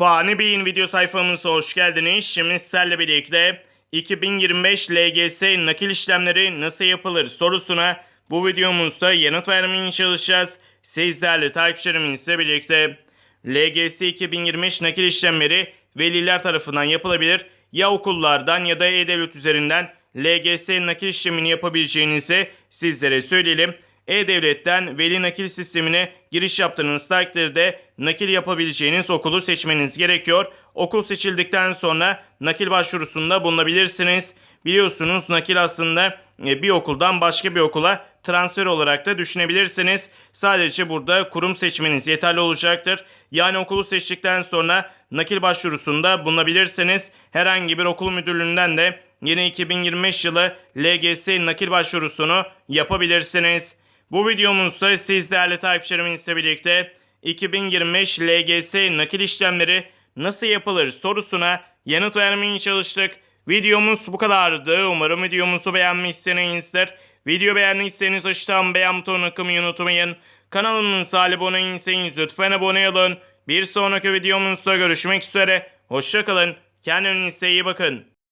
Fani Bey'in video sayfamıza hoş geldiniz. Şimdi sizlerle birlikte 2025 LGS nakil işlemleri nasıl yapılır sorusuna bu videomuzda yanıt vermeye çalışacağız. Siz değerli takipçilerimizle birlikte LGS 2025 nakil işlemleri veliler tarafından yapılabilir. Ya okullardan ya da e-devlet üzerinden LGS nakil işlemini yapabileceğinizi sizlere söyleyelim. E-Devlet'ten veli nakil sistemine giriş yaptığınız takdirde nakil yapabileceğiniz okulu seçmeniz gerekiyor. Okul seçildikten sonra nakil başvurusunda bulunabilirsiniz. Biliyorsunuz nakil aslında e, bir okuldan başka bir okula transfer olarak da düşünebilirsiniz. Sadece burada kurum seçmeniz yeterli olacaktır. Yani okulu seçtikten sonra nakil başvurusunda bulunabilirsiniz. Herhangi bir okul müdürlüğünden de yeni 2025 yılı LGS nakil başvurusunu yapabilirsiniz. Bu videomuzda siz değerli takipçilerimizle birlikte 2025 LGS nakil işlemleri nasıl yapılır sorusuna yanıt vermeye çalıştık. Videomuz bu kadardı. Umarım videomuzu beğenmişsinizdir. Video beğendiyseniz aşağıdan beğen butonuna kılmayı unutmayın. Kanalımıza abone değilseniz lütfen abone olun. Bir sonraki videomuzda görüşmek üzere. Hoşçakalın. Kendinize iyi bakın.